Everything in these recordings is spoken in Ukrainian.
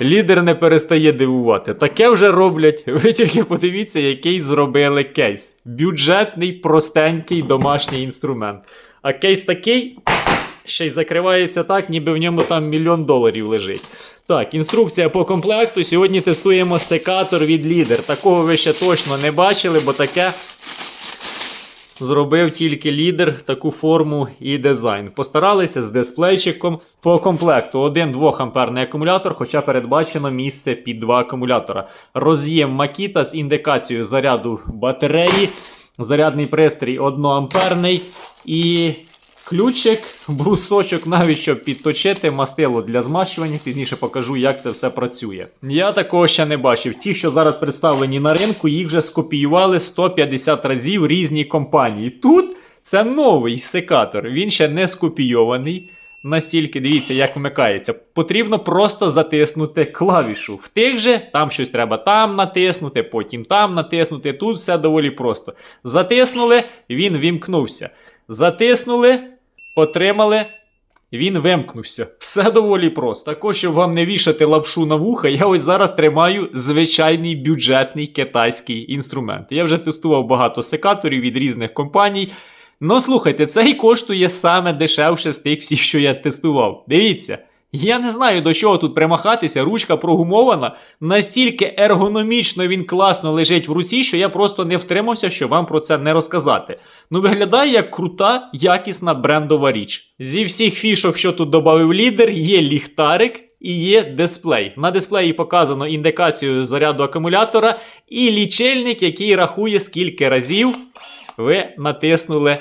Лідер не перестає дивувати. Таке вже роблять. Ви тільки подивіться, який зробили кейс. Бюджетний, простенький домашній інструмент. А кейс такий ще й закривається так, ніби в ньому там мільйон доларів лежить. Так, інструкція по комплекту. Сьогодні тестуємо секатор від лідер. Такого ви ще точно не бачили, бо таке зробив тільки лідер таку форму і дизайн. Постаралися з дисплейчиком по комплекту. Один 2 амперний акумулятор, хоча передбачено місце під два акумулятора. Роз'єм Макіта з індикацією заряду батареї. Зарядний пристрій 1 амперний і ключик, брусочок, навіть щоб підточити, мастило для змащування. Пізніше покажу, як це все працює. Я такого ще не бачив. Ті, що зараз представлені на ринку, їх вже скопіювали 150 разів різні компанії. Тут це новий секатор. Він ще не скопійований. Настільки дивіться, як вмикається. Потрібно просто затиснути клавішу. В тих же там щось треба там натиснути, потім там натиснути. Тут все доволі просто. Затиснули, він вімкнувся. Затиснули, потримали. Він вимкнувся. Все доволі просто. Також, щоб вам не вішати лапшу на вуха, я ось зараз тримаю звичайний бюджетний китайський інструмент. Я вже тестував багато секаторів від різних компаній. Ну слухайте, цей коштує саме дешевше з тих всіх, що я тестував. Дивіться. Я не знаю до чого тут примахатися, ручка прогумована. Настільки ергономічно він класно лежить в руці, що я просто не втримався, щоб вам про це не розказати. Ну виглядає як крута, якісна брендова річ. Зі всіх фішок, що тут додав лідер, є ліхтарик. І є дисплей. На дисплеї показано індикацію заряду акумулятора і лічильник, який рахує, скільки разів ви натиснули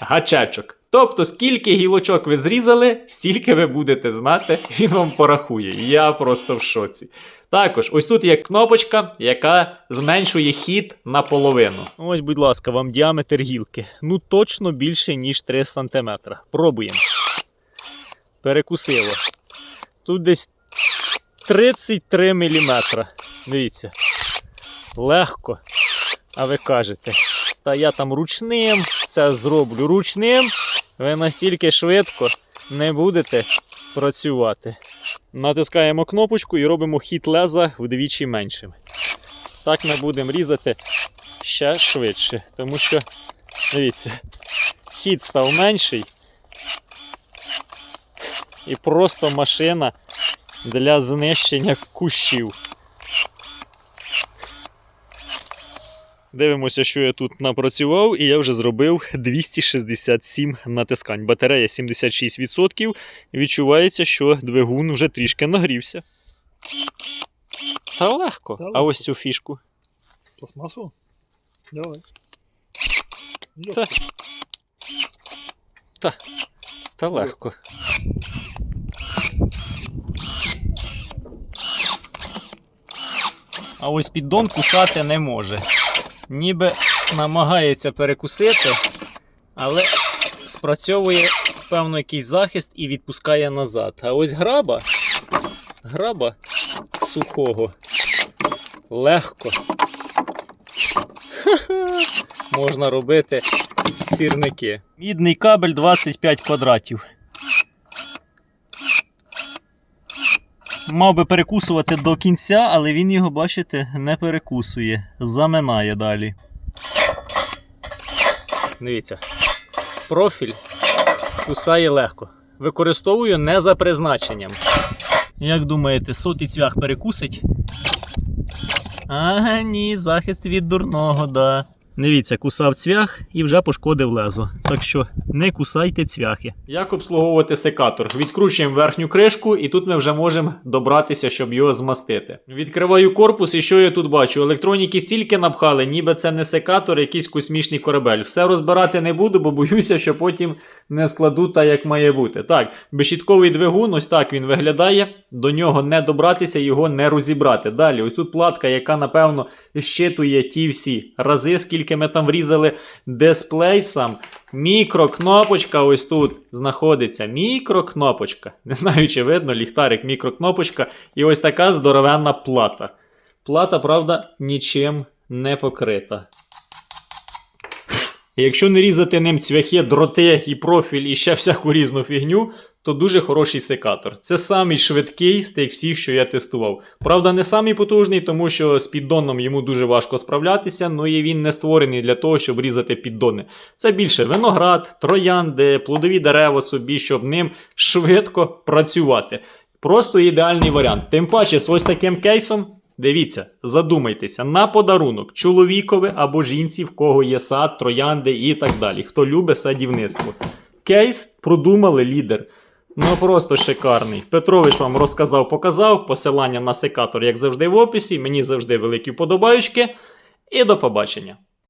гачечок. Тобто, скільки гілочок ви зрізали, стільки ви будете знати, він вам порахує. Я просто в шоці. Також, ось тут є кнопочка, яка зменшує хід наполовину. Ось, будь ласка, вам діаметр гілки. Ну точно більше, ніж 3 см. Пробуємо. Перекусило. Тут десь 33 мм. Дивіться. Легко. А ви кажете, та я там ручним це зроблю ручним. Ви настільки швидко не будете працювати. Натискаємо кнопочку і робимо хід леза вдвічі меншим. Так ми будемо різати ще швидше. Тому що, дивіться, хід став менший. І просто машина для знищення кущів. Дивимося, що я тут напрацював, і я вже зробив 267 натискань. Батарея 76%. Відчувається, що двигун вже трішки нагрівся. Та легко. Та А ось цю фішку. Пластмассу? Давай. Йоп. Та. Та, та легко. А ось піддон кусати не може. Ніби намагається перекусити, але спрацьовує певно якийсь захист і відпускає назад. А ось граба, граба сухого. Легко. Ха-ха. Можна робити сірники. Мідний кабель 25 квадратів. Мав би перекусувати до кінця, але він його, бачите, не перекусує. Заминає далі. Дивіться. Профіль кусає легко. Використовую не за призначенням. Як думаєте, сотий цвях перекусить? А, ні, захист від дурного, да. Дивіться, кусав цвях і вже пошкодив лезо. Так що не кусайте цвяхи. Як обслуговувати секатор? Відкручуємо верхню кришку, і тут ми вже можемо добратися, щоб його змастити. Відкриваю корпус, і що я тут бачу? Електроніки стільки напхали, ніби це не секатор, якийсь космічний корабель. Все розбирати не буду, бо боюся, що потім не складу так, як має бути. Так, безщітковий двигун, ось так він виглядає. До нього не добратися, його не розібрати. Далі, ось тут платка, яка, напевно, щитує ті всі рази, скільки ми там врізали дисплей сам. Мікрокнопочка ось тут знаходиться. Мікрокнопочка. Не знаю, чи видно, ліхтарик, мікрокнопочка. І ось така здоровенна плата. Плата, правда, нічим не покрита. Якщо не різати ним цвяхи, дроти і профіль і ще всяку різну фігню, то дуже хороший секатор. Це самий швидкий з тих всіх, що я тестував. Правда, не самий потужний, тому що з піддоном йому дуже важко справлятися, ну і він не створений для того, щоб різати піддони. Це більше виноград, троянди, плодові дерева собі, щоб ним швидко працювати. Просто ідеальний варіант. Тим паче з ось таким кейсом. Дивіться, задумайтеся на подарунок чоловікові або жінці, в кого є сад, троянди і так далі. Хто любить садівництво. Кейс продумали лідер. Ну просто шикарний. Петрович вам розказав, показав. Посилання на секатор, як завжди, в описі. Мені завжди великі вподобаючки. І до побачення.